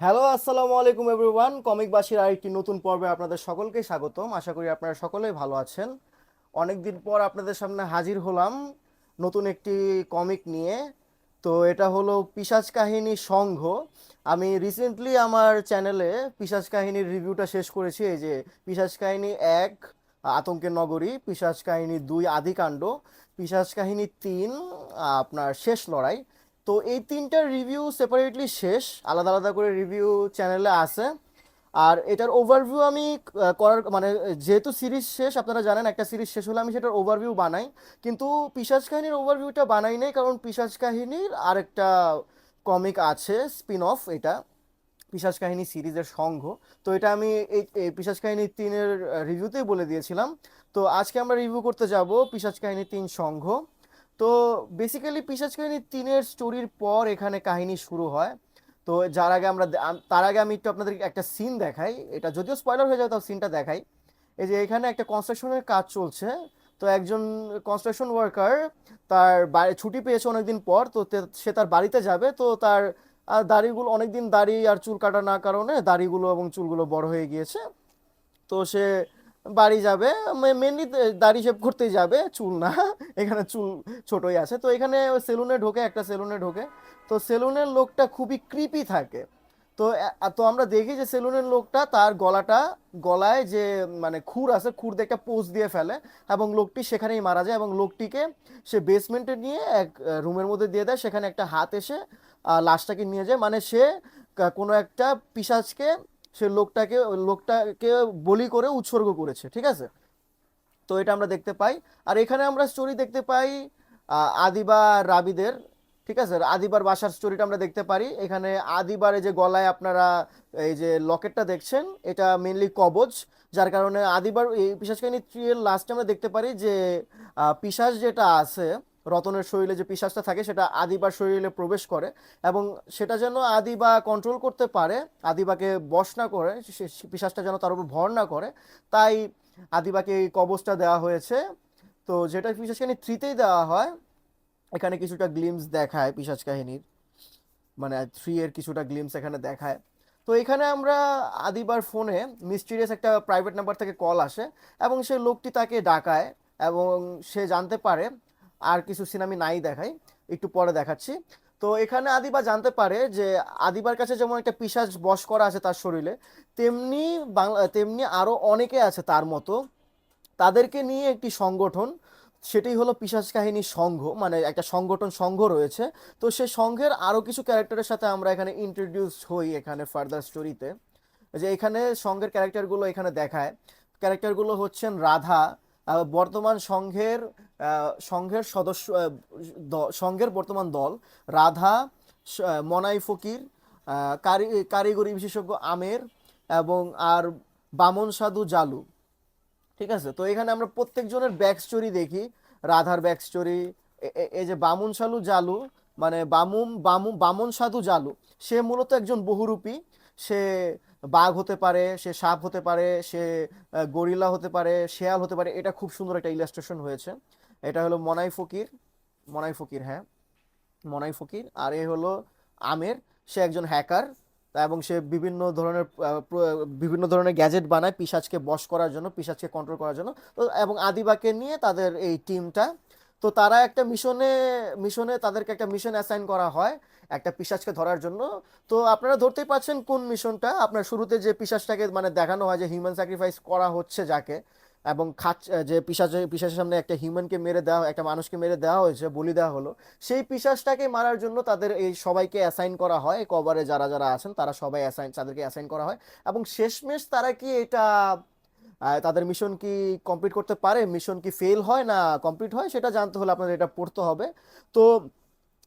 Hello, আসসালামু আলাইকুম everyone. Comic বাসীর আরেকটি নতুন পর্বে আপনাদের সকলকে স্বাগতম। আশা করি আপনারা সকলেই ভালো আছেন। অনেকদিন পর আপনাদের সামনে হাজির হলাম নতুন একটি কমিক নিয়ে। তো এটা হলো পিশাচ কাহিনী সংঘ। আমি রিসেন্টলি আমার চ্যানেলে পিশাচ কাহিনীর রিভিউটা শেষ করেছি। এই যে পিশাচ কাহিনী এক, আতঙ্কের নগরী পিশাচ কাহিনী দুই, আদিকাণ্ড পিশাচ কাহিনী তিন, আপনার শেষ লড়াই। তো এই তিনটার রিভিউ সেপারেটলি শেষ, আলাদা আলাদা করে রিভিউ চ্যানেলে আছে। আর এটার ওভারভিউ আমি করার মানে যেহেতু সিরিজ শেষ, আপনারা জানেন একটা সিরিজ শেষ হলে আমি সেটার ওভারভিউ বানাই। কিন্তু পিশাচ কাহিনীর ওভারভিউটা বানাই নাই, কারণ পিশাচ কাহিনীর আরেকটা কমিক আছে স্পিন অফ এটা পিশাচ কাহিনী সিরিজের সংঘ তো এটা আমি এই পিশাচ কাহিনী তিনের রিভিউতেই বলে দিয়েছিলাম। তো আজকে আমরা রিভিউ করতে যাব পিশাচ কাহিনী তিন সংঘ তো বেসিক্যালি পিশাচ কাহিনী তিনের স্টোরির পর এখানে কাহিনী শুরু হয়। তো যার আগে আমরা তার আগে আমি একটু আপনাদের একটা সিন দেখাই। এটা যদিও স্পয়লার হয়ে যায়, তাও সিনটা দেখাই। এই যে এখানে একটা কনস্ট্রাকশনের কাজ চলছে। তো একজন কনস্ট্রাকশন ওয়ার্কার তার বাড়ি ছুটি পেয়েছে অনেকদিন পর, তো সে তার বাড়িতে যাবে। তো তার দাড়িগুলো অনেকদিন দাড়ি আর চুল কাটা না কারণে দাড়িগুলো এবং চুলগুলো বড় হয়ে গিয়েছে। তো সে বাড়ি যাবে মেনলি দাড়ি শেভ করতেই যাবে, চুল না, এখানে চুল ছোটই আছে। তো এখানে সেলুনে ঢোকে, একটা সেলুনে ঢোকে। তো সেলুনের লোকটা খুবই কৃপি থাকে। তো তো আমরা দেখি যে সেলুনের লোকটা তার গলাটা, গলায় যে মানে খুর আছে খুর দিয়ে একটা পোজ দিয়ে ফেলে এবং লোকটি সেখানেই মারা যায় এবং লোকটিকে সে বেসমেন্টে নিয়ে এক রুমের মধ্যে দিয়ে দেয়। সেখানে একটা হাত এসে লাশটাকে নিয়ে যায়। মানে সে কোনো একটা পিশাচকে সে লোকটাকে লোকটাকে বলি করে উৎসর্গ করেছে, ঠিক আছে? তো এটা আমরা দেখতে পাই। আর এখানে আমরা স্টোরি দেখতে পাই আদিবা রাবিদের, ঠিক আছে? আদিবার বাসার স্টোরিটা আমরা দেখতে পারি। এখানে আদিবারে যে গলায় আপনারা এই যে লকেটটা দেখছেন, এটা মেনলি কবজ, যার কারণে আদিবার, এই পিশাচ কাহিনী থ্রি এর লাস্টে আমরা দেখতে পারি যে পিশাচ যেটা আছে রতনের শরীরে যে পিশাচটা থাকে, সেটা আদিবার শরীরে প্রবেশ করে এবং সেটা যেন আদিবা কন্ট্রোল করতে পারে, আদিবাকে বশ না করে, সে যেন তার উপর ভর না করে, তাই আদিবাকে এই কবচটা দেওয়া হয়েছে। তো যেটা পিশাচ কাহিনী থ্রিতেই দেওয়া হয়, এখানে কিছুটা গ্লিমস দেখায় পিশাচ কাহিনীর। মানে থ্রি এর কিছুটা গ্লিমস এখানে দেখায়। তো এখানে আমরা আদিবার ফোনে মিস্টিরিয়াস একটা প্রাইভেট নাম্বার থেকে কল আসে এবং সে লোকটি তাকে ডাকায় এবং সে জানতে পারে আর কিছু সিন আমি নাই দেখাই, একটু পরে দেখাচ্ছি। তো এখানে আদিবা জানতে পারে যে, আদিবার কাছে যেমন একটা পিশাচ বশ করা আছে তার শরীরে, তেমনি বাংলা, তেমনি আরও অনেকে আছে তার মতো। তাদেরকে নিয়ে একটি সংগঠন সেটাই হলো পিশাচ কাহিনী সংঘ মানে একটা সংগঠন সংঘ রয়েছে। তো সেই সংঘের আরও কিছু ক্যারেক্টারের সাথে আমরা এখানে ইন্ট্রোডিউস হই এখানে ফার্দার স্টোরিতে যে এখানে সংঘের ক্যারেক্টারগুলো এখানে দেখায়। ক্যারেক্টারগুলো হচ্ছেন রাধা বর্তমান সংঘের সংঘের সদস্য সংঘের বর্তমান দল রাধা মনাই ফকির কারি, কারিগরি বিশেষজ্ঞ আমের এবং আর বামন সাধু জালু। ঠিক আছে? তো এখানে আমরা প্রত্যেকজনের ব্যাক স্টোরি দেখি। রাধার ব্যাক স্টোরি এই যে বামুন সালু জালু মানে বামুন বামু বামন সাধু জালু, সে মূলত একজন বহুরূপী। সে বাঘ হতে পারে, সে সাপ হতে পারে, সে গরিলা হতে পারে, শেয়াল হতে পারে, এটা খুব সুন্দর একটা ইলাস্ট্রেশন হয়েছে। এটা হলো মনাই ফকির মনাই ফকির হ্যাঁ মনাই ফকির, আর এ হলো আমের। সে একজন হ্যাকার এবং সে বিভিন্ন ধরনের বিভিন্ন ধরনের গ্যাজেট বানায় পিশাচকে বশ করার জন্য, পিশাচকে কন্ট্রোল করার জন্য। তো, এবং আদিবাকে নিয়ে তাদের এই টিমটা তো তারা একটা মিশনে মিশনে তাদেরকে একটা মিশন অ্যাসাইন করা হয়, একটা পিশাচকে ধরার জন্য। তো আপনারা ধরতেই পারছেন কোন মিশনটা। আপনার শুরুতে যে পিশাচটাকে মানে দেখানো হয় যে হিউম্যান স্যাক্রিফাইস করা হচ্ছে যাকে, এবং খাচ যে পিশাচের পিশাচের সামনে একটা হিউম্যানকে মেরে দেওয়া, একটা মানুষকে মেরে দেওয়া হয়েছে, বলি দেওয়া হলো, সেই পিশাচটাকে মারার জন্য তাদের এই সবাইকে অ্যাসাইন করা হয় কভারে যারা যারা আছেন, তারা সবাই অ্যাসাইন তাদেরকে অ্যাসাইন করা হয়। এবং শেষমেশ তারা কি এটা তাদের মিশন কি কমপ্লিট করতে পারে? মিশন কি ফেল হয় না কমপ্লিট হয়? সেটা জানতে হলে আপনাদের এটা পড়তে হবে। তো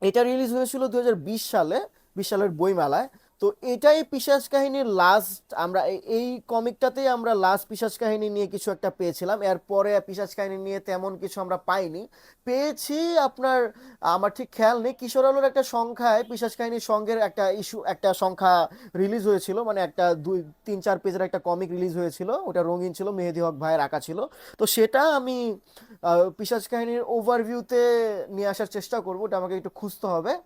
এটা রিলিজ হয়েছিল দুই হাজার বিশ সালে, বিশ সালের বইমেলায়। তো এটাই পিশাচ কাহিনীর লাস্ট আমরা এই- কমিকটাতেই আমরা লাস্ট পিশাচ কাহিনী নিয়ে কিছু একটা পেয়েছিলাম। এরপরে পিশাচ কাহিনী নিয়ে তেমন কিছু আমরা পাইনি। পেয়েছি আপনার, আমার ঠিক খেয়াল নেই, কিশোর আলোর একটা সংখ্যায় পিশাচ কাহিনীর সঙ্গের একটা ইস্যু একটা সংখ্যা রিলিজ হয়েছিল। মানে একটা দুই, তিন, চার পেজের একটা কমিক রিলিজ হয়েছিল। ওটা রঙিন ছিল, মেহেদি হক ভাইয়ের আঁকা ছিল। তো সেটা আমি পিশাচ কাহিনীর ওভারভিউতে নিয়ে আসার চেষ্টা করব। ওটা আমাকে একটু খুঁজতে হবে।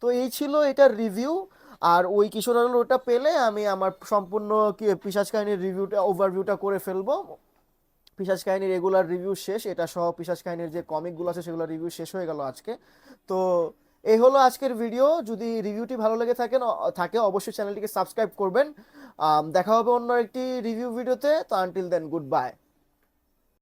তো এই ছিল এটার রিভিউ আর ওই কিশোর আলোর ওটা পেলে আমি আমার সম্পূর্ণ কি পিশাচ কাহিনীর রিভিউটা ওভারভিউটা করে ফেলব। পিশাচ কাহিনীর রেগুলার রিভিউ শেষ, এটা সহ পিশাচ কাহিনীর যে কমিকগুলো আছে সেগুলো রিভিউ শেষ হয়ে গেল আজকে। তো এই হলো আজকের ভিডিও যদি রিভিউটি ভালো লেগে থাকেন থাকে অবশ্যই চ্যানেলটিকে সাবস্ক্রাইব করবেন। দেখা হবে অন্য একটি রিভিউ ভিডিওতে তো আনটিল দেন গুড বাই